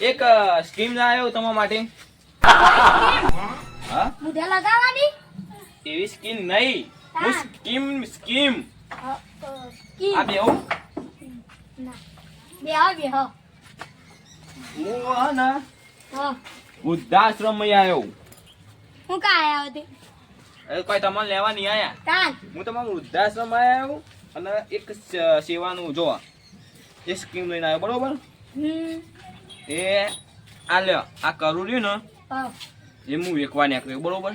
એક સ્કીમ લાવ્યો તમારા માટે. હા? મુઢે લગાવવાની? એવી સ્કીમ નહીં. હું સ્કીમ સ્કીમ. હા, આ બેહું. ના. બે હા. હું હા ને હા. વૃદ્ધાશ્રમમાં આવ્યો હું કા આયા હતી એ કોઈ તમને લેવા નહીં આયા. તાન. હું તમારા વૃદ્ધાશ્રમ આવ્યો અને એક સેવાનું જો એ સ્કીમ લઈને આવ્યો બરોબર? હમ. એ આ લ્યો આ કરું રહ્યું ને એ હું વેકવા નીકળ્યો બરોબર?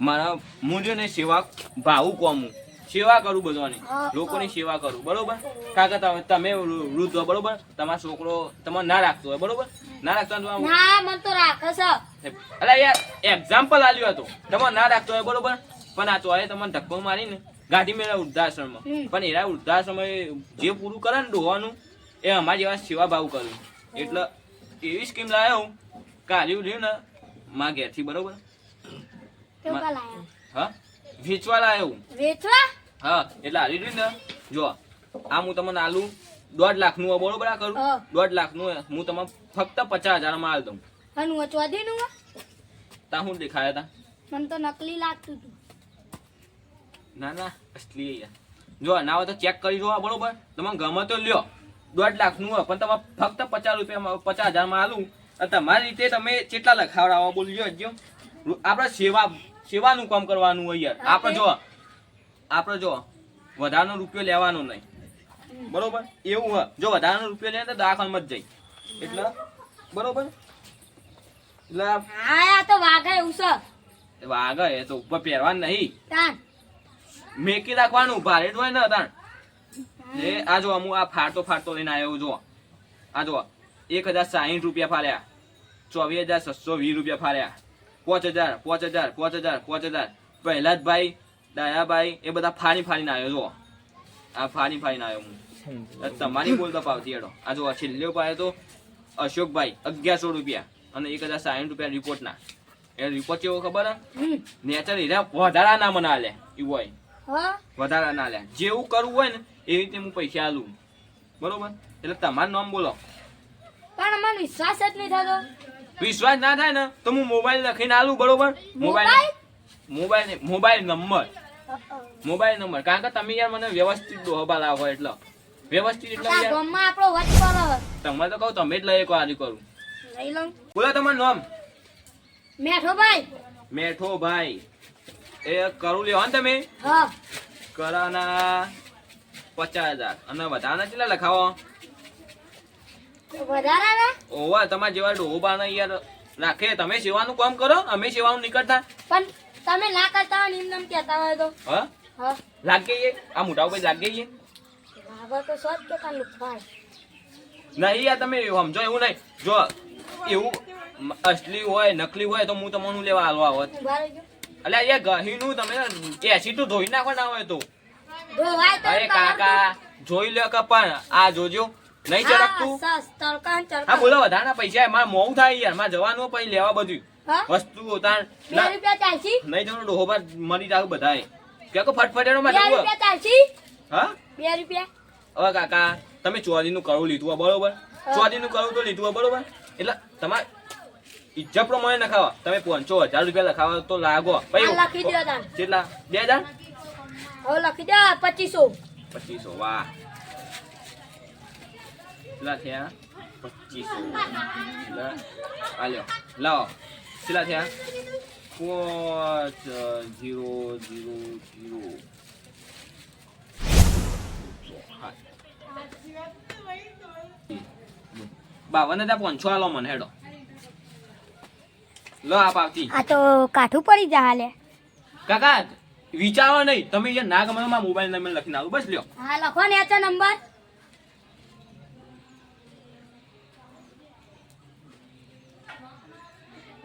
મારા હું છે ને સેવા ભાવું કોમું સેવા કરું બધાની. લોકોની સેવા કરું બરોબર? કાકા તમે તમે વૃદ્ધ હો બરોબર? તમારો છોકરો તમારે ના રાખતો હોય બરોબર? ના રાખતો હોય ના મન તો રાખે છે. અલા યાર એક્ઝામ્પલ આલ્યો હતો. તમારે ના રાખતો હોય બરોબર? પણ આ તો તમને ધક્કો મારીને ગાડી મેળા વૃદ્ધાશ્રમમાં. પણ એરા વૃદ્ધાશ્રમ જે પૂરું કરે ને ડોવાનું એ અમારા જેવા સેવા ભાવ કર્યું એટલે એવી સ્કીમ લાવ્યો કાઢ્યું રહ્યું ને માં ઘેરથી બરોબર. મા- હા? વેચવા લાવ્યો વેચવા? હા એટલે હારી રહ્યું ને જો આ હું તમને આલું દોઢ લાખનું બરોબર આ કરું? દોઢ લાખનું નું હું તમને ફક્ત પચાસ હજારમાં આલ દઉં. હું વચવા દે નું તા હું દેખાયા તા. મને તો નકલી લાગતું હતું. ના ના અસલી જો ના હોય તો ચેક કરી જોવા બરોબર? તમે ગમે તો લ્યો. દોઢ લાખનું હોય. પણ તમે ફક્ત પચાસ રૂપિયામાં પચાસ હજારમાં આલું. અને તમારી રીતે તમે કેટલા લખાવડાવો બોલજો જો આપણે સેવા સેવાનું કામ કરવાનું હોય યાર. આપણે જો આપણે જો વધારાનો રૂપિયો લેવાનો નહીં. બરોબર? એવું હોય. જો વધારાનો રૂપિયો લે તો દવાખાનામાં જ જઈ. એટલે? બરોબર? એટલે આ તો વાઘા એવું છે. એ તો ઉપર પહેરવાનું નહીં. મેકી રાખવાનું ભારે જ હોય ને તાણ. એ આ જો અમુ આ ફાટતો ફાટતો લઈને આવ્યો જો. આ જો એક હજાર સાહીઠ રૂપિયા ફાડ્યા ચોવીસ હજાર છસો વીસ રૂપિયા ફાડ્યા પાંચ હજાર પાંચ હજાર પાંચ હજાર પાંચ હજાર. પ્રહલાદભાઈ દયાભાઈ એ બધા ફાડી ફાડીને આવ્યો જો. આ ફાડી ફાડીને આવ્યો હું. તમારી બોલ પાવતી એડો આ જો છેલ્લો પાયો તો અશોકભાઈ અગિયારસો રૂપિયા અને એક હજાર સાહીઠ રૂપિયા રિપોર્ટના. એ રિપોર્ટ કેવો ખબર હે? નેચર હીરા વધારા ના મને આલે એવું હોય વધારા ના લે. જેવું કરવું હોય ને એવી રીતે હું પૈસા આલું. બરોબર? એટલે તમારું નામ બોલો. પણ મને વિશ્વાસ જ નહીં થતો. વિશ્વાસ ના થાય ને તો હું મોબાઈલ લખીને આલું બરોબર? Mobile mobile? Mobile number. Mobile number. કારણ કે તમે યાર મને વ્યવસ્થિત દોહબા લાવો એટલે. વ્યવસ્થિત એટલે યાર ગામમાં આપણો વચ કરો તમે તો કહું તમે જ લઈ એક આલી કરું. લઈ લઉં. બોલો તમારું નામ. મેઠો ભાઈ મેઠો ભાઈ એ કરું લ્યો ને તમે? હા. કરાના. પચાસ હજાર. અને વધારાના કેટલા લખાવો? ઓવા તમારા જેવા ડોબાને યાર રાખે. તમે સેવાનું કામ કરો અમે સેવાનું નીકળતા પણ તમે ના કરતા હોય નિમ નમ કહેતા હોય તો. હા? લાગે છે આ મોટા ઉપર લાગે છે તો સોચ કે નહીં યાર તમે સમજો એવું નહીં. જો એવું અસલી હોય નકલી હોય તો હું તમને લેવા હાલવા હોત. એટલે રહેજો. ગહીનું તમે એસી તો ધોઈ નાખો ના હોય તો. અરે કાકા જોઈ લ્યો કે પણ આ જોજો. નહીં ચડકતું? હા ને બોલો વધારાના પૈસા મારે મોંઘું થાય યાર. મારે જવાનું પછી લેવા બધું. વસ્તુ તાર નહીં જવાનું ડોહો પર મરી જાવ બધાએ. કે ફટફટેનો બે માટે હા? બે રૂપિયા. હવે કાકા તમે ચોરીનું કરું લીધું બરોબર? ચોરી નું કરું તો લીધું બરોબર? એટલે તમારે ઈજ્જત પ્રમાણે નખાવા. તમે પાંચસો હજાર રૂપિયા લખાવા તો લાગો. કેટલા? બે હજાર? હવે લખી દો પચીસો. પચીસો વાહ. કેટલા થયા? પચીસો. આલ્યો લાવો. કેટલા થયા? પાંચ જીરો જીરો જીરો. બાવન હજાર પાંચસો આલો મને હેડો. લો આ પાવતી. આ તો કાઠું પડી જા હાલે. કાકા વિચારો નહીં. તમે યાર ના ગમે મારા મોબાઈલ નંબર લખી નાખો બસ લ્યો. હા લખો ને આ નંબર.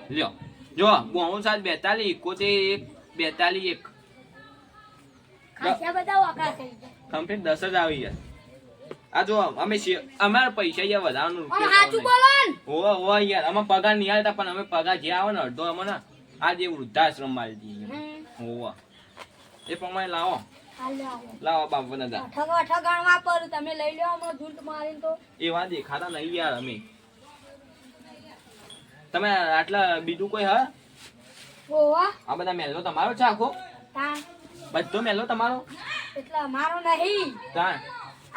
લ્યો. જો બોણું સાત બેતાલીસ એકોતેર એક. બેતાલીસ એક કમ્પ્લીટ દસ જ આવી ગયા. આ જો અમે અમારા પૈસા અહીંયા વધારાનું રૂપિયા હોવા હોવા યાર અમે પગાર નહીં આવતા પણ અમે પગાર જે આવે ને અડધો અમને આ જે વૃદ્ધાશ્રમમાં આવી દઈએ હોવા. એ પ્રમાણે લાવો. લાવો. બાપુ દાદા અઠગ અઠગ ગણવા પર તમે લઈ લો હમણાં ઝૂંટ મારીને તો. એવા દેખાતા નહીં યાર અમે. તમે આટલા બીજું કોઈ હા ઓવા આ બધા મહેલો તમારો છે આખો? બધો મેલો તમારો? એટલે અમારો નહીં. તાણ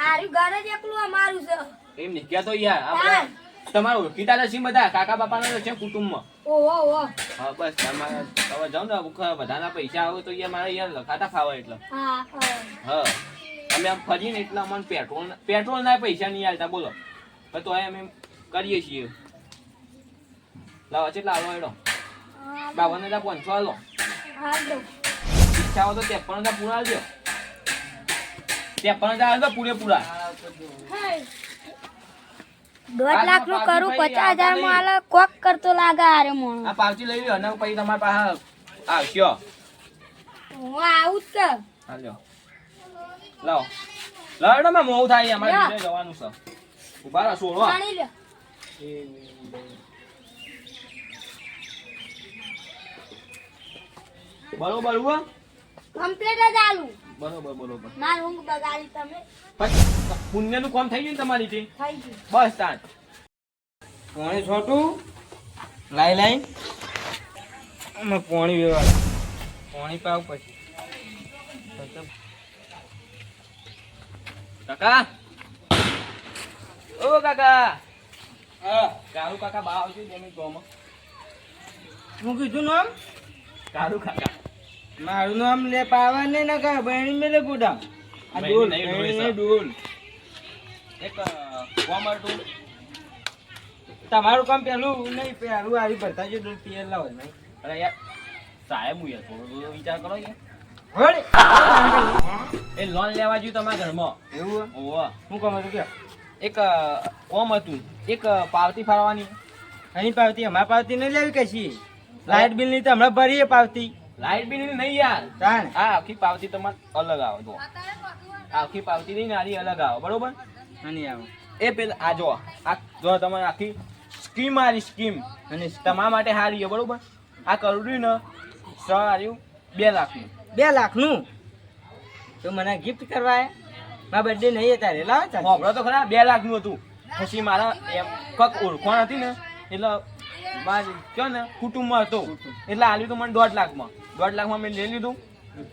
આરું ઘર જ એકલું અમારું છે. એમ નહીં તો યાર. આ બધા તમારો ઓળખીતા તો છે બધા કાકા બાપાના છે કુટુંબમાં. ઓહો ઓહો હા બસ તમારા તમે જાઉં ને બધાના પૈસા આવે તો યાર મારે યાર લખાતા ખાવા એટલે. હા હા. અમે આમ ફરીને એટલે અમને પેટ્રોલ પેટ્રોલ ના પૈસા નહીં આવતા બોલો. તો અમે કરીએ છીએ. લાવો કેટલા આવો એડો? બાવન હજાર પાંચસો આલો. ઈચ્છા હોય તો ત્રેપન હજાર પૂરા આવજો ત્રેપન હજાર આવજો પૂરેપૂરા. દોઢ લાખનું કરું પચાસ હજારમાં આલે કોક કરતો લાગે આરે મોણો. આ પાવતી લઈ લ્યો અને પછી તમારા પાસે આવશો. હું આવું જ છે. હાલ્યો લાવ. લાવો માં મોવું થાય અમારે બીજે જવાનું છે. ઊભા રહો સોળો. પાણી લ્યો. બરોબર હું કમ્પ્લીટ જ આલું. બરોબર બરોબર. માર ઊંઘ બગાડી તમે. પછી પુણ્યનું કામ થઈ ગયું ને તમારી થી થઈ ગયું. બસ તાન પોણી છોટું લાઈ લાઈ. અમે પોણી વેવા પોણી પાવ પછી. કાકા. ઓ કાકા. હા. કાળુ કાકા બા આવજો મિનિટ ગોમાં હું કીધું નામ? કાળુ કાકા. મારું નામ લે પાવા ને ના કા બહેણી મેલે ગુડા. આ ડોલ નહીં, ડોલ. છે. એક કોમર ડોલ તમારું કામ પહેલું નહીં પહેલું આવી ભરતા જો ડોલ પીએ લાવો નહીં અરે યાર સાહેબ હું યાર થોડો વિચાર કરો યાર. એ લોન લેવા જોઈએ તમારા ઘરમાં? એવું? ઓહો. હું કામ હતું કે? એક કોમ હતું. એક પાવતી ફાળવાની. અહીં પાવતી અમારા પાવતી નહીં લેવી કશી. લાઇટ બિલની તો હમણાં ભરીએ પાવતી. લાઈટ બિલ નહીં યાર. તાણ. આ આખી પાવતી તમાર અલગ આવે જો આખી પાવતી નહીં નારી અલગ આવે બરોબર? અને આવો. એ પેલા આ જો આ જો તમારે આખી સ્કીમ આરી સ્કીમ. અને તમારા માટે સારી હોય બરોબર? આ કરડ્યું ને સારું બે લાખનું. બે લાખનું? તો મને ગિફ્ટ કરવા? મારા બર્થડે નહીં તારે લાવો હોભળો તો ખરા બે લાખનું હતું. પછી મારા એમ કક ઓળખાણ હતી ને એટલે મારે કયો ને કુટુંબમાં હતો. એટલે આલ્યું તો મને દોઢ લાખમાં. દોઢ લાખમાં મેં લઈ લીધું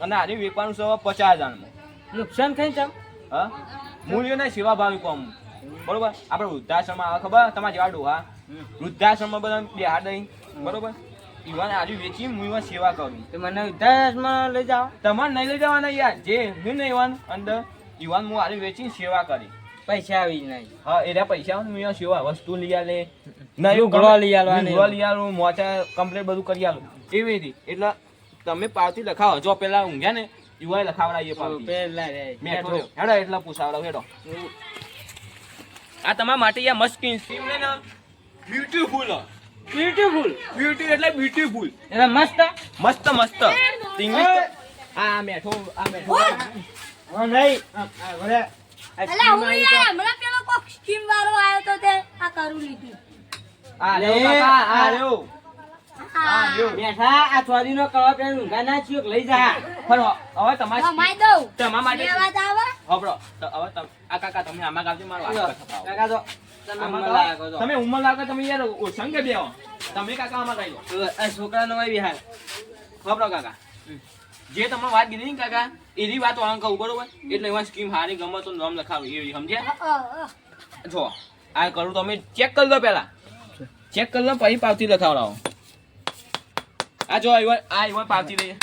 અને આની વેચવાનું છે પચાસ હજારમાં. નુકસાન થઈ ચાલ હા? મૂલ્ય ને સેવા ભાવી કોમ. બરોબર? આપણે વૃદ્ધાશ્રમ આવે ખબર? તમારા જેવા ડોહા. વૃદ્ધાશ્રમમાં બધા બિહાર દઈ. બરોબર? ઈવાને આજુ વેચી હું ઈવાન સેવા કરું. તો મને ઉદ્ધાસમાં લઈ જાઓ. તમારે નહીં લઈ જવાના યાર. જે હું ને ઈવાન અંદર યુવાન હું આજુ વેચી સેવા કરી. પૈસા આવી જ નહીં. હા એટલે પૈસા હું અહીંયા સેવા વસ્તુ લઈ આલે. લુગડો લઈ આલવા લુગડો લઈ આલું મોચા કમ્પ્લેટ બધું કરી આલું. એવી રીતે. એટલે તમે પાવતી લખાવો. જો પેલા ઊંઘ્યા ને યુવા લખાવડાવીએ પાવતી પેલા મેઠો હેડો એટલા પૂછાવડો હેડો. આ તમારા માટે યા મસ્ત સ્કીમ ને બ્યુટીફુલ બ્યુટીફુલ બ્યુટી એટલે બ્યુટીફુલ એટલે મસ્ત? મસ્ત મસ્ત. ઇંગ્લિશ આ મેઠો આ મેઠો હા નહીં આ- આ અલા હું યાર હમણાં પેલો કોક સ્કીમ વાળો આવ્યો તો તે આ કરું લીધું. આ લે, આ તો. બેઠા આ ઊંઘા ના લઈ જા. પણ હવે તમારે કમાઈ દઉં. તમારા માટે લેવા આવે? હબળો હવે આ કાકા તમે આમાં ગાવજો મારો વાત કાકા તો તમે ઉંમર. તમે લાગે તમે યાર ઓછંગ કે બેહો. તમે કાકા આમાં છોકરા લો. ખબરો હોય બિહાર ખબર કાકા. જે તમે વાત કીધી ને કાકા એની વાત વાંગ કહું બરોબર? એટલે એમાં સ્કીમ હારી ગમે તો નામ લખાવું એવી સમજ્યા. જો આ કરું તમે ચેક કરી લો પેલા ચેક કરી લો પછી પાવતી લખાવડાવો. આ જો આયવા આ પાવતી લઈએ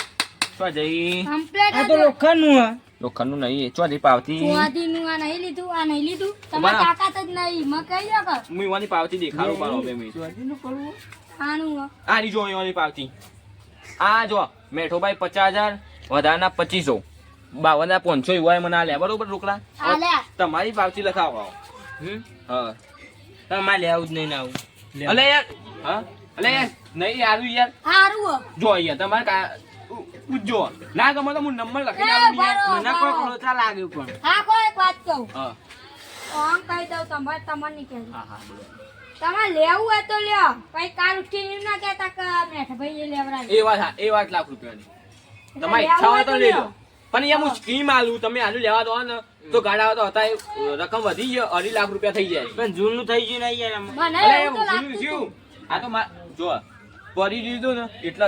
ચો જઈ. કમ્પ્લીટ આ તો લોખંડનું હે. લોખંડનું નહીં ચો જઈ પાવતી. ચોથી આ નહીં લીધું આ નહીં લીધું. તમારા તાકાત જ નહીં. મેં કહી દો કે હું ઈવાની પાવતી દેખાડું પાડો બે મિનિટ. કરવું આનું આની આ જો ઈવાની પાવતી. આ જો મેઠોભાઈ પચાસ હજાર વધારના પચીસો. બાવનના પાંચસો એવા મને આ લે બરોબર રોકડા તમારી પાવતી લખાવો હા. તમારે લેવું જ નહીં ને આવું. લે. અલે યાર. હા? અલે યાર નહીં યાર યાર. હારું હો. જો અહીંયા તમારે કા ઉજો. ના ગમે તો હું નંબર લખી યાર. મને કોઈ લોચા લાગ્યું પણ. હા કોઈ એક વાત કહું. હા. ઓમ કહી દઉં તમારે તમારે નહીં કહેવું. હા હા તમારે લેવું હોય તો લ્યો. કઈ કાલ એમ ના કહેતા કે મેઠ ભાઈ એ લેવડાવી એ વાત હા એ વાત લાખ રૂપિયાની. તમારી ઈચ્છા હોય તો લઈ લો પણ અહીંયા હું સ્કીમ આલું તમે આલુ લેવા દો ને. તો ગાડા તો હતા રકમ વધી ગયો અઢી લાખ રૂપિયા થઈ જાય. પણ જૂનું થઈ ગયું નહીં યાર મને. આ તો જો પડી દીધું ને એટલે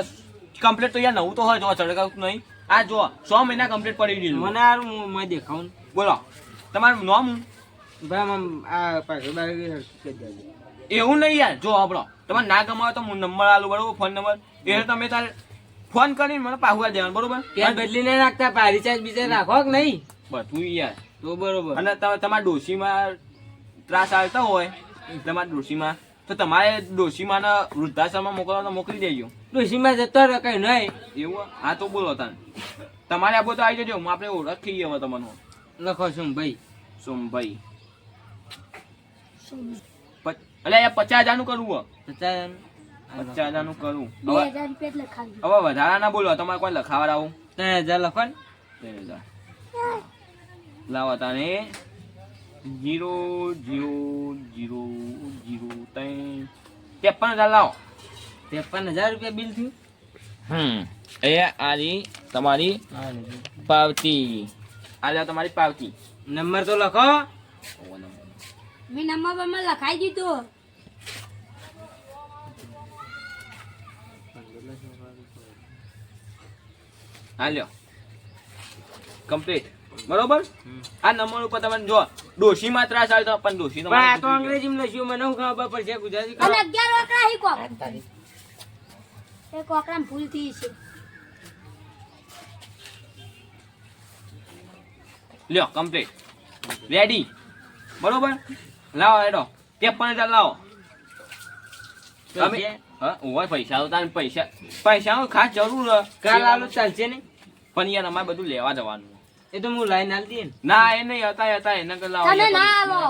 કમ્પ્લીટ તો યાર નવું તો હોય જો ચડકાવતું નહીં. આ જો સો મહિના કમ્પ્લીટ પડી દીધું. મને યાર હું મેં દેખાવું બોલો તમારું નામ. એવું નહીં યાર જો આપણો તમારે ના ગમાવો તો હું નંબર આલું બરોબર ફોન નંબર એ તમે તારે ફોન કરીને મને પાછું દેવાનું બરોબર? ત્યાં બદલીને નાખતા પા રિચાર્જ બીજા રાખો કે નહીં? બધું યાર. તો બરોબર. અને તમે તમારા ડોશીમાં ત્રાસ આવતા હોય તમારા ડોશીમાં. તો તમારે ડોશીમાં વૃદ્ધાશ્રમમાં મોકલવા તો મોકલી દેજો. ડોશીમાં જતો રહે કઈ નહીં એવું હા તો બોલો તાન. તમારે આ બધું આવી જજો હું આપણે ઓળખી હવે તમને. લખો સોમભાઈ. પ- અલ્યા યાર પચાસ હજારનું? કરવું હો. પચાસ પચાસ હજારનું કરવું હવે વધારા ના બોલો તમારે કોઈ લખાવા આવું? ત્રણ હજાર લખો ને. ત્રણ હજાર. લાવો તાને. જીરો જીરો જીરો જીરો ત્રણ. ત્રેપન હજાર લાવો. ત્રેપન હજાર રૂપિયા બિલ થયું? હમ એ આરી તમારી પાવતી. આ લ્યો તમારી પાવતી. નંબર તો લખો. મેં નંબર પર લખાઈ દીધો. હા લ્યો. કમ્પ્લીટ. બરોબર? આ નંબર ઉપર તમે જો ડોશી માં ત્રાસ આવે તો પણ ડોશી તો આ તો અંગ્રેજીમાં લખ્યું મને હું ખબર પડશે ગુજરાતી અને કરો. અગિયાર હી કોક. એ કોકરા ભૂલ થઈ છે. લ્યો કમ્પ્લીટ રેડી બરોબર? લાવો એડો પણ હજાર લાવો. તમે ઓય પૈસા તો તારે પૈસા પૈસા ખાસ જરૂર. કાલ આલો ચાલશે ને? પણ યાર અમારે બધું લેવા જવાનું એ તો હું લાઈન આલી દઈએ ના એ નહીં હતા હતા એને કે લાવો તમે ના આવો.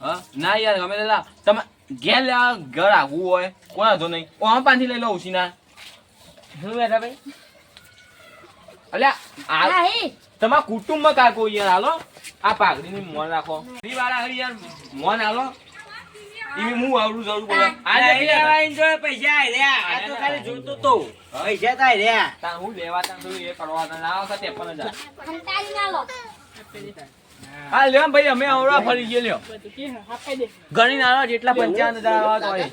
હા? ના યાર ગમે તે લાવ. તમે ઘેર લેવા ઘર આગવું હોય કોના તો નહીં? ઓ આમ પાંથી લઈ લો ઉસીના શું બેઠા ભાઈ? અલ્યા આ હા. તમારા કુટુંબમાં કાકો યાર હાલો. આ પાઘડીની મોન રાખો. ફરી વાર આગળ યાર મોન હાલો ઈ હું આવડું જરૂર બોલો આ આ લે યાર. લેવાઈને જો પૈસા આઈ રહ્યા. આ તો ખાલી જોતો તો. પૈસા તાઈ રહ્યા. તા હું લેવા તા તો એ કરવા તા ના વખતે પણ જા કંટાળી ના લો હા લ્યો ભાઈ અમે આવડા ફરી ગયા લ્યો ગણી નાનો જેટલા પંચાવન હજાર આવા તો હોય.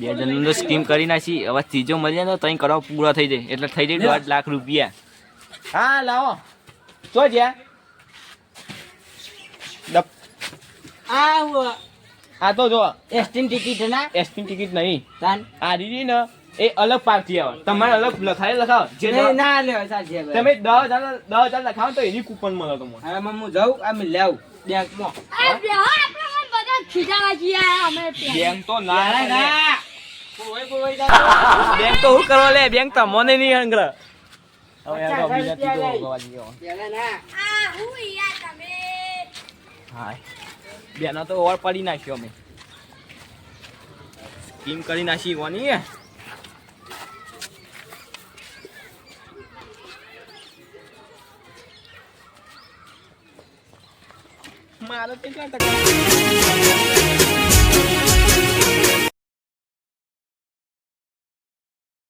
બે જણનો સ્કીમ કરી નાખી. હવે ત્રીજો મળી જાય તો કરો પૂરા થઈ જાય. એટલે થઈ જાય દોઢ લાખ રૂપિયા. હા લાવો. તો જ્યાં. આ આ તો જો. એસટી ટિકિટ ના? એસટી ટિકિટ નહીં. તાન. આ દીદી ને એ અલગ પાર્ટી આવે. તમારે અલગ લખાય લખાવ. જે ના લેવાય સાચી તમે દસ હજાર દસ હજાર લખાવો તો એની કૂપન મળે તમને. હવે માં હું જાઉં આ મેં લેવું. બેંકમાં આ બે આપણે બધા ખીજાવા છીએ અમે બેંક તો ના ના. બેંક તો શું કરવા લે? બેંક તો મને નહીં હંગર હવે આ બીજા રૂપિયા ત્રીજો ગયો. પેલા ના. આ હું યાર તમે? હાય. બેનો તો ઓર પડી નાખ્યો અમે. સ્કીમ કરી નાખી કોની મારે કેટલા ટકા